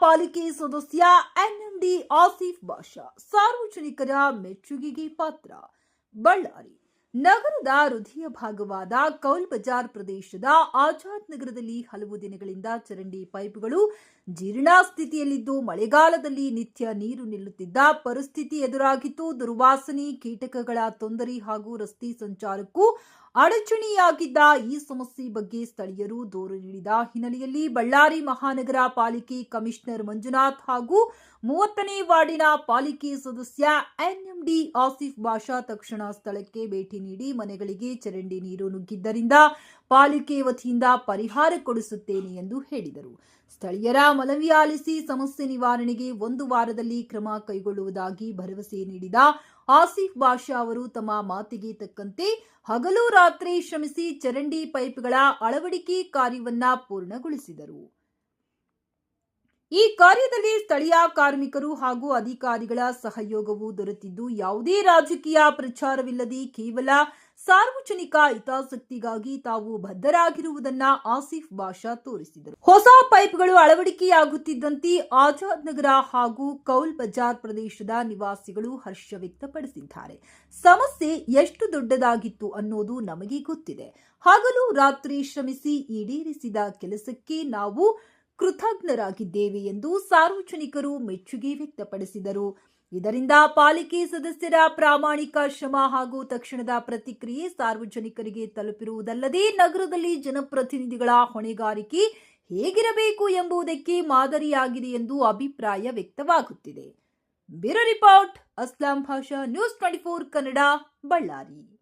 ಪಾಲಿಕೆ ಸದಸ್ಯ ಎನ್ಎಂಡಿ ಆಸಿಫ್ ಬಾಷಾ ಸಾರ್ವಜನಿಕರ ಮೆಚ್ಚುಗೆಗೆ ಪಾತ್ರ. ಬಳ್ಳಾರಿ ನಗರದ ಹೃದಯ ಭಾಗವಾದ ಕೌಲ್ ಬಜಾರ್ ಪ್ರದೇಶದ ಆಜಾದ್ ನಗರದಲ್ಲಿ ಹಲವು ದಿನಗಳಿಂದ ಚರಂಡಿ ಪೈಪ್ಗಳು ಜೀರ್ಣಾಸ್ಥಿತಿಯಲ್ಲಿದ್ದು ಮಳೆಗಾಲದಲ್ಲಿ ನಿತ್ಯ ನೀರು ನಿಲ್ಲುತ್ತಿದ್ದ ಪರಿಸ್ಥಿತಿ ಎದುರಾಗಿತ್ತು. ದುರ್ವಾಸನೆ, ಕೀಟಕಗಳ ತೊಂದರೆ ಹಾಗೂ ರಸ್ತೆ ಸಂಚಾರಕ್ಕೂ ಅಡಚಣೆಯಾಗಿದ್ದ ಈ ಸಮಸ್ಯೆ ಬಗ್ಗೆ ಸ್ಥಳೀಯರು ದೂರು ನೀಡಿದ ಹಿನ್ನೆಲೆಯಲ್ಲಿ ಬಳ್ಳಾರಿ ಮಹಾನಗರ ಪಾಲಿಕೆ ಕಮಿಷನರ್ ಮಂಜುನಾಥ್ ಹಾಗೂ ಮೂವತ್ತನೇ ವಾರ್ಡಿನ ಪಾಲಿಕೆ ಸದಸ್ಯ ಎನ್ಎಂಡಿ ಆಸಿಫ್ ಬಾಷಾ ತಕ್ಷಣ ಸ್ಥಳಕ್ಕೆ ಭೇಟಿ ನೀಡಿ ಮನೆಗಳಿಗೆ ಚರಂಡಿ ನೀರು ನುಗ್ಗಿದ್ದರಿಂದ ಪಾಲಿಕೆ ವತಿಯಿಂದ ಪರಿಹಾರ ಕೊಡಿಸುತ್ತೇನೆ ಎಂದು ಹೇಳಿದರು. ಸ್ಥಳೀಯರ ಮನವಿ ಆಲಿಸಿ ಸಮಸ್ಯೆ ನಿವಾರಣೆಗೆ ಒಂದು ವಾರದಲ್ಲಿ ಕ್ರಮ ಕೈಗೊಳ್ಳುವುದಾಗಿ ಭರವಸೆ ನೀಡಿದ ಆಸಿಫ್ ಬಾಷಾ ಅವರು ತಮ್ಮ ಮಾತಿಗೆ ತಕ್ಕಂತೆ ಹಗಲು ರಾತ್ರಿ ಶ್ರಮಿಸಿ ಚರಂಡಿ ಪೈಪ್ಗಳ ಅಳವಡಿಕೆ ಕಾರ್ಯವನ್ನ ಪೂರ್ಣಗೊಳಿಸಿದರು. ಈ ಕಾರ್ಯದಲ್ಲಿ ಸ್ಥಳೀಯ ಕಾರ್ಮಿಕರು ಹಾಗೂ ಅಧಿಕಾರಿಗಳ ಸಹಯೋಗವು ದೊರೆತಿದ್ದು, ಯಾವುದೇ ರಾಜಕೀಯ ಪ್ರಚಾರವಿಲ್ಲದೆ ಕೇವಲ ಸಾರ್ವಜನಿಕ ಹಿತಾಸಕ್ತಿಗಾಗಿ ತಾವು ಬದ್ಧರಾಗಿರುವುದನ್ನ ಆಸಿಫ್ ಬಾಷಾ ತೋರಿಸಿದರು. ಹೊಸ ಪೈಪ್ಗಳು ಅಳವಡಿಕೆಯಾಗುತ್ತಿದ್ದಂತೆ ಆಜಾದ್ ನಗರ ಹಾಗೂ ಕೌಲ್ ಬಜಾರ್ ಪ್ರದೇಶದ ನಿವಾಸಿಗಳು ಹರ್ಷ ವ್ಯಕ್ತಪಡಿಸಿದ್ದಾರೆ. ಸಮಸ್ಯೆ ಎಷ್ಟು ದೊಡ್ಡದಾಗಿತ್ತು ಅನ್ನೋದು ನಮಗೆ ಗೊತ್ತಿದೆ. ಹಗಲು ರಾತ್ರಿ ಶ್ರಮಿಸಿ ಈಡೇರಿಸಿದ ಕೆಲಸಕ್ಕೆ ನಾವು ಕೃತಜ್ಞರಾಗಿದ್ದೇವೆ ಎಂದು ಸಾರ್ವಜನಿಕರು ಮೆಚ್ಚುಗೆ ವ್ಯಕ್ತಪಡಿಸಿದರು. ಇದರಿಂದ ಪಾಲಿಕೆ ಸದಸ್ಯರ ಪ್ರಾಮಾಣಿಕ ಶ್ರಮ ಹಾಗೂ ತಕ್ಷಣದ ಪ್ರತಿಕ್ರಿಯೆ ಸಾರ್ವಜನಿಕರಿಗೆ ತಲುಪಿರುವುದಲ್ಲದೆ ನಗರದಲ್ಲಿ ಜನಪ್ರತಿನಿಧಿಗಳ ಹೊಣೆಗಾರಿಕೆ ಹೇಗಿರಬೇಕು ಎಂಬುದಕ್ಕೆ ಮಾದರಿಯಾಗಿದೆ ಎಂದು ಅಭಿಪ್ರಾಯ ವ್ಯಕ್ತವಾಗುತ್ತಿದೆ. Bureau report, Aslam Basha news twenty four Kannada, Ballari.